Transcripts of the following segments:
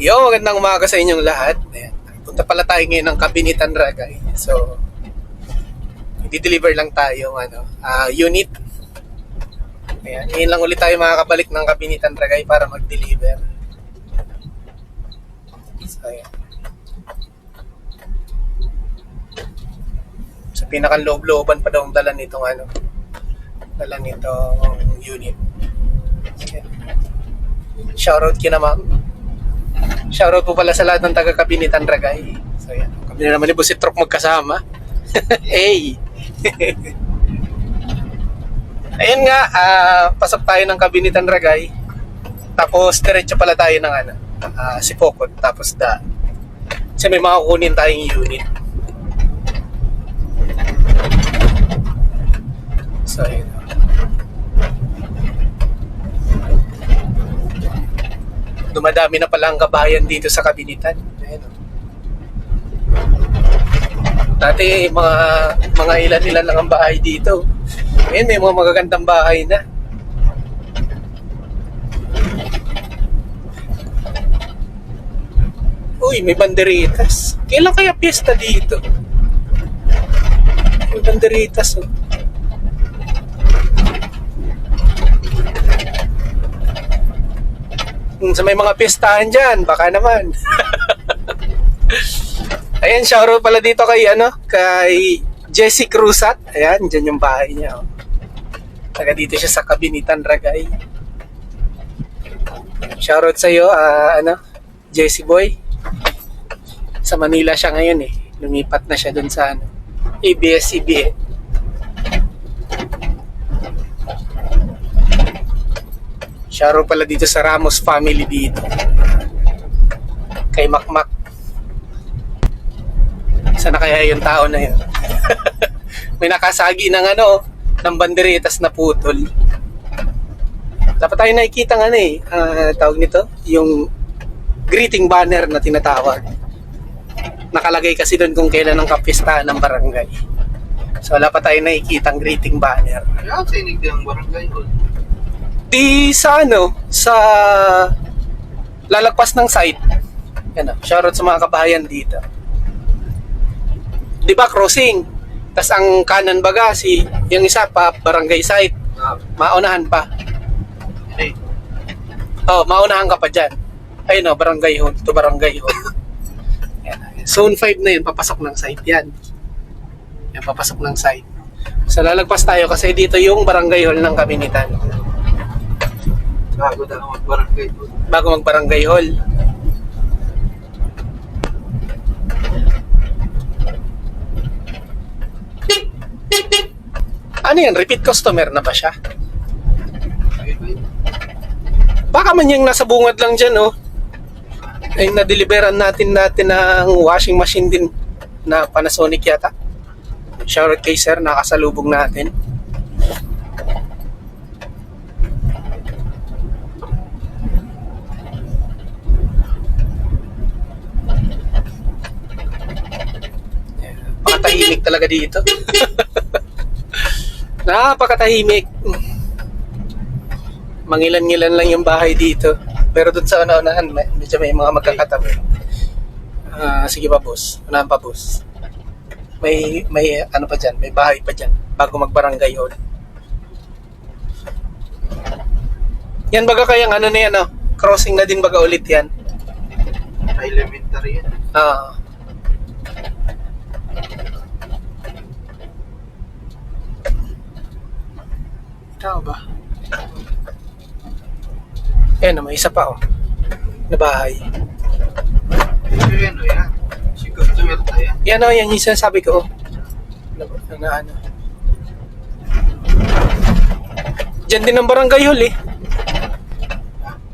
Yo, magandang umaga sa inyong lahat. Ayan. Punta pala tayo ngayon ng Kabinitan Ragay. So, i-deliver lang tayo ano, ah, unit. Ayan. Ngayon lang ulit tayo makakabalik ng Kabinitan Ragay para mag-deliver. So, ayan. Sa pinakang loob-looban pa daw ang dala nitong ano, dala nitong unit. Ayan. Shoutout kina ma'am. Shoutout po pala sa lahat ng taga-kabinitan Ragay. So yan. Kami na naman ni Busit Truck magkasama. hey! Ayun nga, ah, pasok tayo ng kabinitan Ragay. Tapos diretso pala tayo ng ano, ah, Sipokot. Tapos da. Kasi may mga kukunin tayong unit. So yun. Dumadami na pala ang kabayan dito sa kabinitan. Ayan, oh. Dati mga mga ilan-ilan lang ang bahay dito. Ngayon may mga magagandang bahay na. Uy, may banderitas. Kailan kaya piyesta dito? May banderitas oh. Sa may mga pistahan dyan, baka naman. Ayan, shoutout pala dito kay, ano, kay Jessie Cruzat. Ayan, dyan yung bahay niya. Oh. Taga dito siya sa Kabinitan, Ragay. Shoutout sa iyo, ah, ano, Jessie Boy. Sa Manila siya ngayon eh. Lumipat na siya dun sa, ano, ABS-CBN. Shoutout pala dito sa Ramos family dito. Kay Makmak. Sana kaya yung tao na yun? May nakasagi ng ano, ng banderitas na putol. Dapat tayo nakikita ng ano eh, ah, tawag nito, yung greeting banner na tinatawag. Nakalagay kasi doon kung kailan ang kapistahan ng barangay. So wala pa tayo nakikita greeting banner. Kaya sa inig ng barangay hall. Di sa ano, sa lalagpas ng site. Yan o, shoutout sa mga kabahayan dito. Di ba crossing? Tapos ang kanan baga, si, yung isa pa, barangay site. Ah, Maunahan pa. hey, Oh, maunahan ka pa dyan. Ayun o, barangay hall. Ito barangay hall. Yan. Zone 5 na yun, papasok ng site yan. Yan, papasok ng site. So lalagpas tayo kasi dito yung barangay hall ng Kabinitan. Bago na ang barangay hall. bago mag-barangay hall. Ano yan? Repeat customer na ba siya? Baka man yung nasa bungad lang dyan, oh. Ay, na-deliveran natin natin ng washing machine din na Panasonic yata. Shoutout kay sir, nakasalubong natin. Pakatahimik talaga dito. Napakatahimik. Mangilan-ngilan lang yung bahay dito. Pero doon sa una-unahan, may- medyo may mga magkakatabi. Ah, sige pa, boss. Unahan pa, boss. May, may ano pa dyan, may bahay pa dyan bago magbarangay hall. Yan baga kayang ano na yan, oh. crossing na din baga ulit yan. Elementary yan. Ah. Tao ba? Ayan, may isa pa oh. Na bahay. Ito yan o yan. Si customer na yan. Yan oh, yan yung sinasabi ko oh. Na, na ano. Diyan din ang barangay hall eh.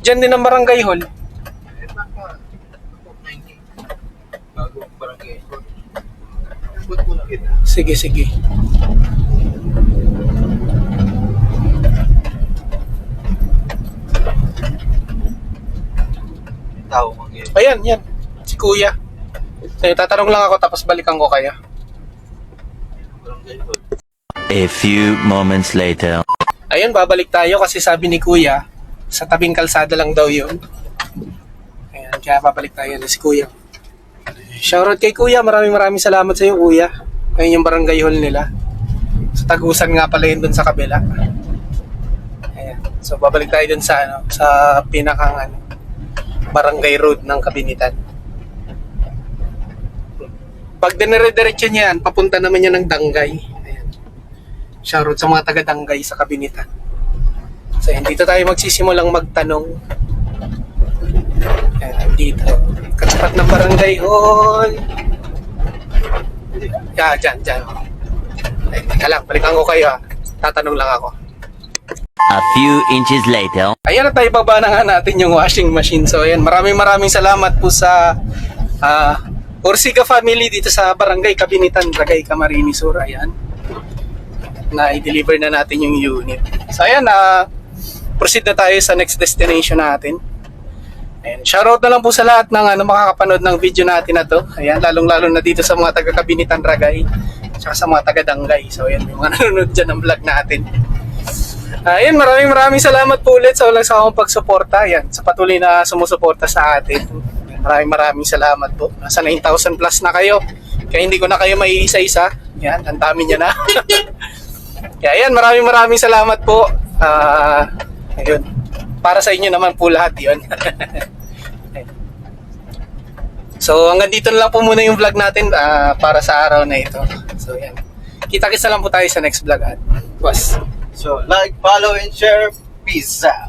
Diyan din ang barangay hall. Eh, baka ako 90. Bago ang barangay hall. Ba't mo na kita? Sige, sige. Tao mang yan. Ayan, yan. Si kuya. So, tatanong lang ako tapos balikan ko kayo. A few moments later. Ayun, babalik tayo kasi sabi ni Kuya, sa tabing kalsada lang daw yun. Ayan, Kaya papalik tayo na si Kuya. Shoutout kay Kuya. Maraming maraming salamat sa iyo, Kuya. Ngayon yung barangay hall nila. Sa Tagusan nga pala yun dun sa kabila. Ayan. So, babalik tayo dun sa, ano, sa pinakang ano, barangay road ng Kabinitan. Pag dinire-diretso niya yan, papunta naman yan ng Dangay. Ayan. Shoutout sa mga taga-Dangay sa Kabinitan. So, ayan, dito tayo magsisimulang magtanong. Ayan, dito. Katapat ng barangay hall. Yeah, dyan, dyan. Ay, teka lang, balikan ko kayo ha. Tatanong lang ako. A few inches later. Ayan na tayo baba na nga natin yung washing machine. So ayan, maraming maraming salamat po sa uh, Orsiga family dito sa Barangay Kabinitan, Dragay Camarines Sur. Ayan. Na i-deliver na natin yung unit. So ayan, na proceed na tayo sa next destination natin. Ayan, shoutout na lang po sa lahat ng ano, makakapanood ng video natin na to. Ayan, lalong-lalo na dito sa mga taga Kabinitan, Dragay. Tsaka sa mga taga Dangay. So ayan, yung mga nanonood dyan ng vlog natin. Ayun, maraming maraming salamat po ulit sa walang sawang pagsuporta. Yan, sa patuloy na sumusuporta sa atin. Maraming maraming salamat po. Nasa 9,000 plus na kayo. Kaya hindi ko na kayo maiisa-isa. Yan, ang dami niya na. Kaya yan, maraming maraming salamat po. Ah, ayun. Para sa inyo naman po lahat yun. so, hanggang dito na lang po muna yung vlog natin ah, para sa araw na ito. So, yan. Kita-kits na lang po tayo sa next vlog. At, was. So, like, follow, and share. Peace out.